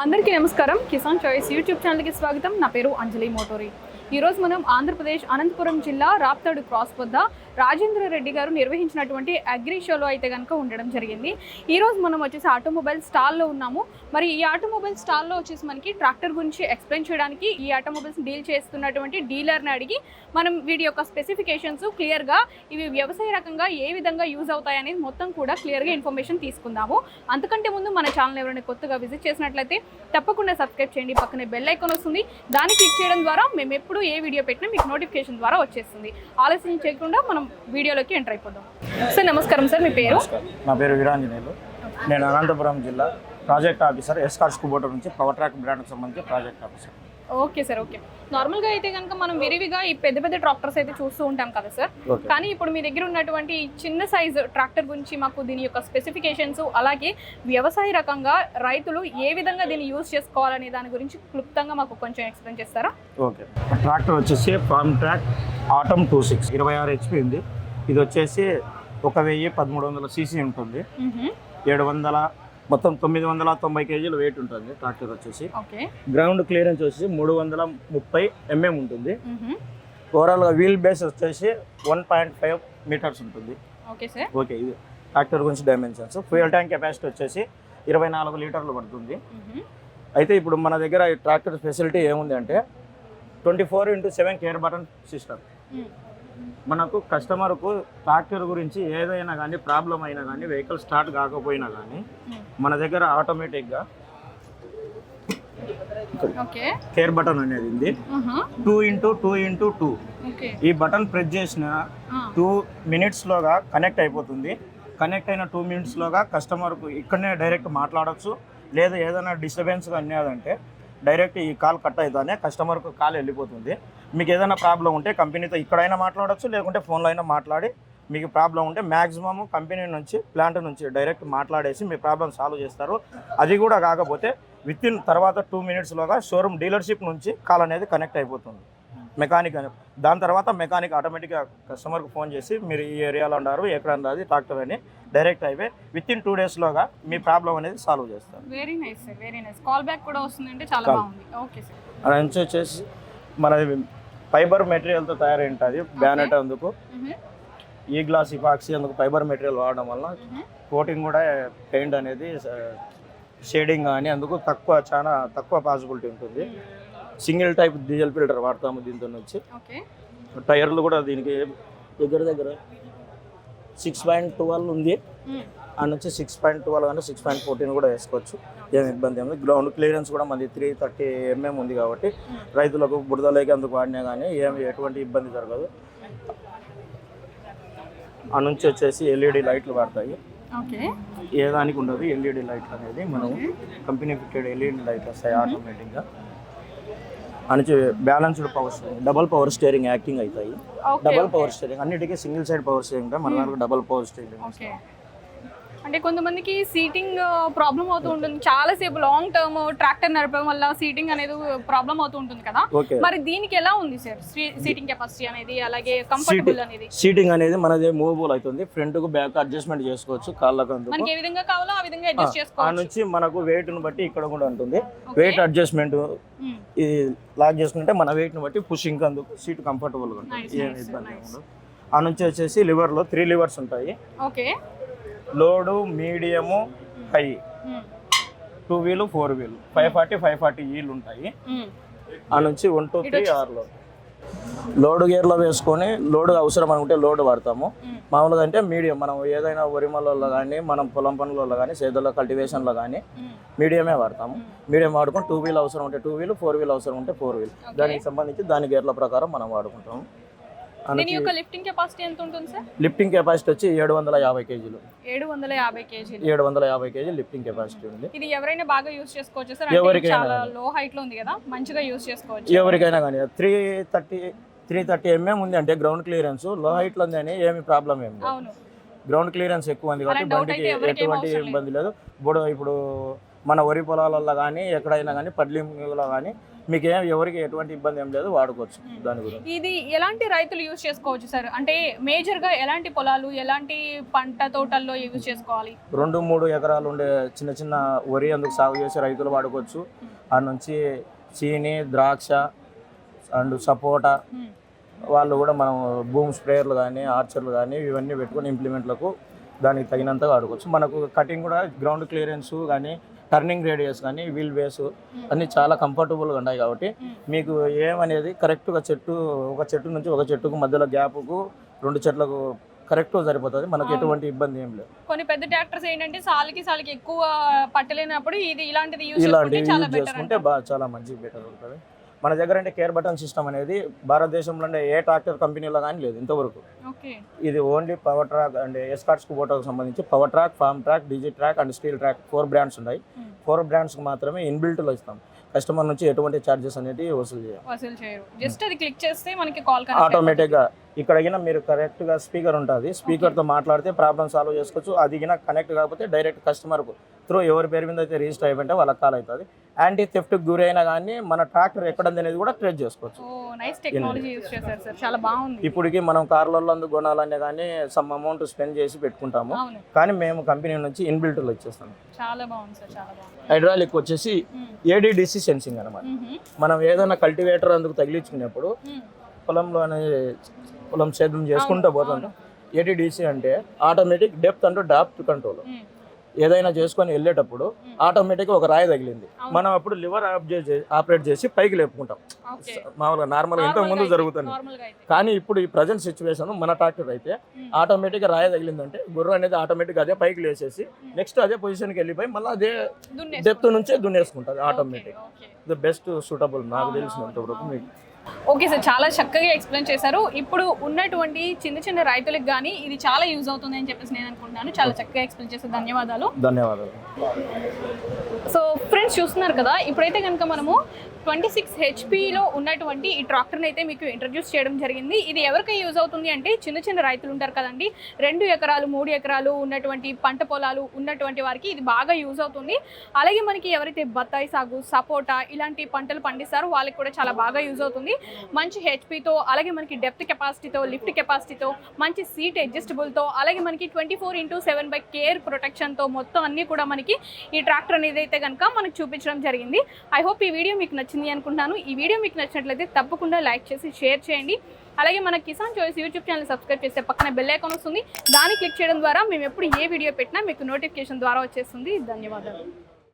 అందరికీ నమస్కారం. Kisan choice YouTube ఛానల్కి స్వాగతం. నా పేరు అంజలి మోటోరి. ఈరోజు మనం ఆంధ్రప్రదేశ్ అనంతపురం జిల్లా రాప్తాడు క్రాస్ వద్ద రాజేంద్ర రెడ్డి గారు నిర్వహించినటువంటి అగ్రి షోలో అయితే కనుక ఉండడం జరిగింది. ఈరోజు మనం వచ్చేసి ఆటోమొబైల్ స్టాల్లో ఉన్నాము. మరి ఈ ఆటోమొబైల్ స్టాల్లో వచ్చేసి మనకి ట్రాక్టర్ గురించి ఎక్స్ప్లెయిన్ చేయడానికి ఈ ఆటోమొబైల్స్ డీల్ చేస్తున్నటువంటి డీలర్ని అడిగి మనం వీటి యొక్క స్పెసిఫికేషన్స్ క్లియర్గా ఇవి వ్యవసాయ రకంగా ఏ విధంగా యూజ్ అవుతాయి అనేది మొత్తం కూడా క్లియర్గా ఇన్ఫర్మేషన్ తీసుకుందాము. అంతకంటే ముందు మన ఛానల్ ఎవరైనా కొత్తగా విజిట్ చేసినట్లయితే తప్పకుండా సబ్స్క్రైబ్ చేయండి. పక్కనే బెల్ ఐకాన్ వస్తుంది. దాన్ని క్లిక్ చేయడం ద్వారా మేము ఎప్పుడు ఏ వీడియో పెట్టినా మీకు నోటిఫికేషన్ ద్వారా వచ్చేస్తుంది. ఆలస్యం చేయకుండా మనం వీడియోలోకి ఎంటర్ అయిపోదాం. సార్ నమస్కారం సార్ మీ పేరు? నా పేరు వీరాంజనేయులు. నేను అనంతపురం జిల్లా ప్రాజెక్ట్ ఆఫీసర్ ఎస్కార్స్ కుబోటర్ నుంచి పవర్ ట్రాక్ బ్రాండ్కి సంబంధించి project officer. Okay sir okay. నార్మల్గా అయితే కనుక మనం విరివిగా ఈ పెద్ద పెద్ద ట్రాక్టర్స్ అయితే చూస్తూ ఉంటాం కదా సార్. కానీ ఇప్పుడు మీ దగ్గర ఉన్నటువంటి చిన్న సైజు ట్రాక్టర్ గురించి మాకు దీని యొక్క స్పెసిఫికేషన్స్ అలాగే వ్యవసాయ రకంగా రైతులు ఏ విధంగా దీన్ని యూజ్ చేసుకోవాలనే దాని గురించి క్లుప్తంగా మాకు కొంచెం ఎక్స్ప్లెయిన్ చేస్తారా? ఓకే. ట్రాక్టర్ వచ్చేసి form track atom two six. ఇరవై ఆరు హెచ్పి ఉంది. ఇది వచ్చేసి ఒక వెయ్యి పదమూడు వందల సీసీ ఉంటుంది. ఏడు వందల మొత్తం తొమ్మిది వందల తొంభై కేజీలు వెయిట్ ఉంటుంది ట్రాక్టర్ వచ్చేసి. గ్రౌండ్ క్లియరెన్స్ వచ్చేసి మూడు వందల ముప్పై ఎంఎం ఉంటుంది. ఓవరాల్గా వీల్ బేస్ వచ్చేసి వన్ పాయింట్ ఫైవ్ మీటర్స్ ఉంటుంది. Okay sir. ఓకే ఇది ట్రాక్టర్ గురించి డైమెన్షన్స్ ఫ్యూయల్ ట్యాంక్ కెపాసిటీ వచ్చేసి ఇరవై నాలుగు లీటర్లు పడుతుంది. అయితే ఇప్పుడు మన దగ్గర ట్రాక్టర్ ఫెసిలిటీ ఏముంది అంటే twenty four into seven care button system మనకు కస్టమర్కు ట్రాక్టర్ గురించి ఏదైనా కానీ ప్రాబ్లం అయినా కానీ వెహికల్ స్టార్ట్ కాకపోయినా కానీ మన దగ్గర ఆటోమేటిక్గా కేర్ బటన్ అనేది ఉంది. Two into two into two. ఈ బటన్ ప్రెస్ చేసిన టూ మినిట్స్లోగా కనెక్ట్ అయిపోతుంది. కనెక్ట్ అయిన టూ మినిట్స్లోగా కస్టమర్కు ఇక్కడనే డైరెక్ట్ మాట్లాడొచ్చు. లేదా ఏదైనా డిస్టర్బెన్స్ అన్నదంటే డైరెక్ట్ ఈ కాల్ కట్ అవుతానే కస్టమర్కు కాల్ వెళ్ళిపోతుంది. మీకు ఏదైనా ప్రాబ్లం ఉంటే కంపెనీతో ఇక్కడైనా మాట్లాడొచ్చు లేకుంటే ఫోన్లో అయినా మాట్లాడి మీకు ప్రాబ్లం ఉంటే మ్యాక్సిమమ్ కంపెనీ నుంచి ప్లాంట్ నుంచి డైరెక్ట్ మాట్లాడేసి మీ ప్రాబ్లం సాల్వ్ చేస్తారు. అది కూడా కాకపోతే విత్ ఇన్ తర్వాత టూ మినిట్స్లోగా షోరూమ్ డీలర్షిప్ నుంచి కాల్ అనేది కనెక్ట్ అయిపోతుంది. మెకానిక్ అని. దాని తర్వాత మెకానిక్ ఆటోమేటిక్గా కస్టమర్కి ఫోన్ చేసి మీరు ఈ ఏరియాలో ఉన్నారు ఎక్కడ ఉన్నది ట్రాక్టర్ అని డైరెక్ట్ అయిపోయి విత్ ఇన్ టూ డేస్లోగా మీ ప్రాబ్లం అనేది సాల్వ్ చేస్తారు. Very nice sir very nice call back కూడా వస్తుందంటే చాలా. బాగుంది. ఓకే సార్ అది నుంచి వచ్చేసి మనది ఫైబర్ మెటీరియల్తో తయారై ఉంటుంది బ్యానెట్ అందుకు. ఈ గ్లాస్ ఇపాక్సీ అందుకు ఫైబర్ మెటీరియల్ వాడడం వల్ల కోటింగ్ కూడా పెయింట్ అనేది షేడింగ్ కానీ అందుకు తక్కువ చాలా తక్కువ పాసిబిలిటీ ఉంటుంది. సింగిల్ టైప్ డీజిల్ ఫిల్టర్ వాడతాము దీంతో నుంచి. ఓకే. టైర్లు కూడా దీనికి దగ్గర దగ్గర సిక్స్ పాయింట్ ట్వెల్వ్ ఉంది. ఆ నుంచి సిక్స్ పాయింట్ ట్వెల్వ్ అంటే సిక్స్ పాయింట్ ఫోర్టీన్ కూడా వేసుకోవచ్చు. ఏమి ఇబ్బంది ఏమి గ్రౌండ్ క్లియరెన్స్ కూడా మనది త్రీ థర్టీ ఎంఎం ఉంది కాబట్టి రైతులకు బురదలోకి అందుకు వాడినా కానీ ఏమి ఎటువంటి ఇబ్బంది జరగదు. నుంచి వచ్చేసి ఎల్ఈడి లైట్లు వాడతాయి. ఏ దానికి ఉండదు ఎల్ఈడి లైట్లు అనేది. మనం కంపెనీ ఫిట్టెడ్ ఎల్ఈడి లైట్లు వస్తాయి ఆటోమేటిక్గా నుంచి balanced power steering double power steering acting అవుతాయి. డబల్ పవర్ స్టీరింగ్ అన్నిటికీ సింగిల్ సైడ్ పవర్ స్టీరింగ్ మన దానికి డబల్ పవర్ స్టీరింగ్ అంటే కొంతమందికి సీటింగ్ ప్రాబ్లం అవుతూ ఉంటుంది. చాలాసేపు లాంగ్ టర్మ్ ట్రాక్టర్ నడపడం వల్ల సీటింగ్ అనేది ప్రాబ్లం అవుతూ ఉంటుంది కదా. మరి దీనికి ఎలా ఉంది సార్ సీటింగ్ కెపాసిటీ అనేది అలాగే కంఫర్టబుల్ అనేది? సీటింగ్ అనేది మనది మూవబుల్ అవుతుంది. ఫ్రంట్కు బ్యాక్ అడ్జస్ట్మెంట్ చేసుకోవచ్చు కాళ్ళకు అందుకు. మనకి ఏ విధంగా కావాలో ఆ విధంగా అడ్జస్ట్ ఆ చేసుకోవచ్చు నుంచి మనకు weight ను బట్టి ఇక్కడ కూడా ఉంటుంది. Wait adjustment. ఇది లాక్ చేసుకుంటే మన weight ని బట్టి పుషింగ్ అందుకు సీట్ కంఫర్టబుల్గా ఉంటుంది. Nice, ఏం ఇబ్బంది ఆ నుంచి వచ్చేసి liver లో త్రీ లివర్స్ ఉంటాయి. Okay. Low medium high. Two wheel four wheel. Five forty five forty ఈలు ఉంటాయి. ఆ నుంచి వన్ టూ త్రీ ఆరులో. లోడ్ గేర్లో వేసుకొని లోడ్ అవసరం అనుకుంటే లోడ్ వాడతాము. మ్మ్. మామూలుగా అంటే మీడియం. మనం ఏదైనా వరిమలలో కానీ మనం పొలం పనులలో కానీ సేదల్లో కల్టివేషన్లో కానీ. మీడియమే వాడతాము. మీడియం వాడుకొని టూ వీల్ అవసరం ఉంటే టూ వీల్ ఫోర్ వీల్ అవసరం ఉంటే ఫోర్ వీల్. దానికి సంబంధించి దాని గేర్ల ప్రకారం మనం వాడుకుంటాము. దీని యొక్క లిఫ్టింగ్ కెపాసిటీ ఎంత ఉంటుంది సార్ లిఫ్టింగ్ కెపాసిటీ వచ్చి ఏడు వందల యాభై కేజీలు. ఏడు వందల యాభై కేజీలు. ఏడు వందల యాభై కేజీ లిఫ్టింగ్ కెపాసిటీ ఉంది. ఇది ఎవరైనా బాగా యూస్ చేసుకోవచ్చు సార్ ఎవరికైనా చాలా లో హైట్లో ఉంది కదా మంచిగా యూస్ చేసుకోవచ్చు. ఎవరికైనా కానీ. Three thirty three thirty MM ఉంది అంటే గ్రౌండ్ క్లియరెన్స్లో హైట్లో ఉంది అని ఏమి ప్రాబ్లం ఏమి గ్రౌండ్ క్లియరెన్స్ ఎక్కువ ఉంది కాబట్టి బండికి ఎటువంటి ఇబ్బంది లేదు. ఇప్పుడు ఇప్పుడు మన వరి పొలాలలో కానీ ఎక్కడైనా కానీ పడ్లింగ్లో కానీ మీకు ఏం ఎవరికి ఎటువంటి ఇబ్బంది ఏం లేదు వాడుకోవచ్చు దాని గురించి. ఇది ఎలాంటి రైతులు యూజ్ చేసుకోవచ్చు సార్ అంటే మేజర్గా ఎలాంటి పొలాలు ఎలాంటి పంట తోటల్లో యూజ్ చేసుకోవాలి? రెండు మూడు ఎకరాలు ఉండే చిన్న చిన్న వరి అందుకు సాగు చేసే రైతులు వాడుకోవచ్చు. ఆ నుంచి చీని ద్రాక్ష అండ్ సపోటా. వాళ్ళు కూడా మనం భూమి స్ప్రేయర్లు కానీ ఆర్చర్లు కానీ ఇవన్నీ పెట్టుకుని ఇంప్లిమెంట్లకు దానికి తగినంతగా వాడుకోవచ్చు. మనకు కటింగ్ కూడా గ్రౌండ్ క్లియరెన్స్ కానీ టర్నింగ్ రేడియస్ కానీ వీల్ బేస్ అన్నీ చాలా కంఫర్టబుల్గా ఉన్నాయి కాబట్టి. మీకు ఏమనేది కరెక్ట్గా చెట్టు ఒక చెట్టు నుంచి ఒక చెట్టుకు మధ్యలో గ్యాప్కు రెండు చెట్లకు కరెక్ట్గా సరిపోతుంది మనకు. ఎటువంటి ఇబ్బంది ఏం లేదు కొన్ని పెద్ద ట్రాక్టర్స్ ఏంటంటే సాలికి సాలికి ఎక్కువ పట్టలేనప్పుడు ఇది ఇలాంటిది యూజ్ చేసుకుంటే చాలా మంచి బెటర్ ఉంటుంది మన దగ్గర అంటే కేర్ బటన్ సిస్టమ్ అనేది భారతదేశంలో ఏ ట్రాక్టర్ కంపెనీలో కానీ లేదు ఇంతవరకు. ఇది only power track and Escorts కుబోటాకు సంబంధించి Powertrac Farmtrac Digitrac and Steeltrac four brands ఉన్నాయి. ఫోర్ బ్రాండ్స్కి మాత్రమే ఇన్బిల్ట్లో ఇస్తాం. కస్టమర్ నుంచి ఎటువంటి ఛార్జెస్ అనేది వసూలు చేయాలి వసూలు చేయరు. జస్ట్ అది క్లిక్ చేస్తే మనకి కాల్ ఆటోమేటిక్గా ఇక్కడ గిన మీరు కరెక్ట్గా స్పీకర్ ఉంటుంది. స్పీకర్తో మాట్లాడితే ప్రాబ్లమ్ సాల్వ్ చేసుకోవచ్చు. అది గిన కనెక్ట్ కాకపోతే డైరెక్ట్ కస్టమర్కు త్రూ ఎవరి పేరు మీద అయితే రిజిస్టర్ అయిపోయింటే వాళ్ళకి కాల్ అవుతుంది యాంటీ థెఫ్ట్కి గురైనా కానీ మన ట్రాక్టర్ ఎక్కడంది అనేది కూడా ట్రేస్ చేసుకోవచ్చు. నైస్ టెక్నాలజీ యూజ్ చేశారు సార్. చాలా బాగుంది. ఇప్పటికి మనం కార్లలో కొనాలనే కానీ సమ్ అమౌంట్ స్పెండ్ చేసి పెట్టుకుంటాము. కానీ మేము కంపెనీ నుంచి ఇన్బిల్ట్లో ఇచ్చేస్తాం చాలా బాగుంది సార్ చాలా బాగుంది. హైడ్రాలిక్ వచ్చేసి. ఏడీడీసీ సెన్సింగ్ అనమాట. మనం ఏదైనా కల్టివేటర్ అందుకు తగిలించుకునేప్పుడు. పొలంలో అనేది పొలం సేద్యం చేసుకుంటూ పోతుంటాం ఏటీడీసీ అంటే ఆటోమేటిక్ డెప్త్ అంటూ డాప్త్ కంట్రోల్. ఏదైనా చేసుకొని వెళ్ళేటప్పుడు ఆటోమేటిక్గా ఒక రాయి తగిలింది. మనం అప్పుడు లివర్ ఆపరేట్ చేసి పైకి లేపుకుంటాం. మామూలుగా నార్మల్గా ఇంతకు ముందు జరుగుతుంది. కానీ ఇప్పుడు ఈ ప్రజెంట్ సిచ్యువేషన్ మన ట్రాక్టర్ అయితే. ఆటోమేటిక్గా రాయి తగిలిందంటే గుర్రం అనేది ఆటోమేటిక్ అదే పైకి లేచేసి నెక్స్ట్ అదే పొజిషన్కి వెళ్ళిపోయి మళ్ళీ అదే. డెప్త్ నుంచే దున్నేసుకుంటుంది ఆటోమేటిక్. ద బెస్ట్ సూటబుల్ నాకు తెలిసినంత వరకు మీకు. ఓకే సార్ చాలా చక్కగా ఎక్స్ప్లెయిన్ చేశారు. ఇప్పుడు ఉన్నటువంటి చిన్న చిన్న రైతులకు కానీ ఇది చాలా యూజ్ అవుతుంది అని చెప్పేసి నేను అనుకుంటున్నాను. చాలా చక్కగా ఎక్స్ప్లెయిన్ చేశారు. ధన్యవాదాలు. ధన్యవాదాలు. సో ఫ్రెండ్స్ చూస్తున్నారు కదా ఇప్పుడైతే కనుక మనము ట్వంటీ సిక్స్ హెచ్పిలో ఉన్నటువంటి ఈ ట్రాక్టర్ని అయితే మీకు ఇంట్రడ్యూస్ చేయడం జరిగింది. ఇది ఎవరికి యూజ్ అవుతుంది అంటే చిన్న చిన్న రైతులు ఉంటారు కదండి. రెండు ఎకరాలు మూడు ఎకరాలు ఉన్నటువంటి పంట పొలాలు ఉన్నటువంటి వారికి ఇది బాగా యూజ్ అవుతుంది. అలాగే మనకి ఎవరైతే బత్తాయి సాగు సపోటా ఇలాంటి పంటలు పండిస్తారో వాళ్ళకి కూడా చాలా బాగా యూజ్ అవుతుంది. మంచి హెచ్పితో అలాగే మనకి డెప్త్ కెపాసిటీతో లిఫ్ట్ కెపాసిటీతో మంచి సీట్ అడ్జస్టబుల్తో అలాగే మనకి twenty four into seven by care ప్రొటెక్షన్తో మొత్తం అన్నీ కూడా మనకి ఈ ట్రాక్టర్ అనేది అయితే కనుక మనకు చూపించడం జరిగింది. ఐ హోప్ ఈ వీడియో మీకు నచ్చింది అనుకుంటున్నాను. ఈ వీడియో మీకు నచ్చినట్లయితే తప్పకుండా లైక్ చేసి షేర్ చేయండి. అలాగే మన Kisan choice YouTube channel subscribe చేస్తే పక్కన బెల్ ఐకాన్ వస్తుంది. దాన్ని క్లిక్ చేయడం ద్వారా మేము ఎప్పుడు ఏ వీడియో పెట్టినా మీకు నోటిఫికేషన్ ద్వారా వచ్చేస్తుంది. ధన్యవాదాలు.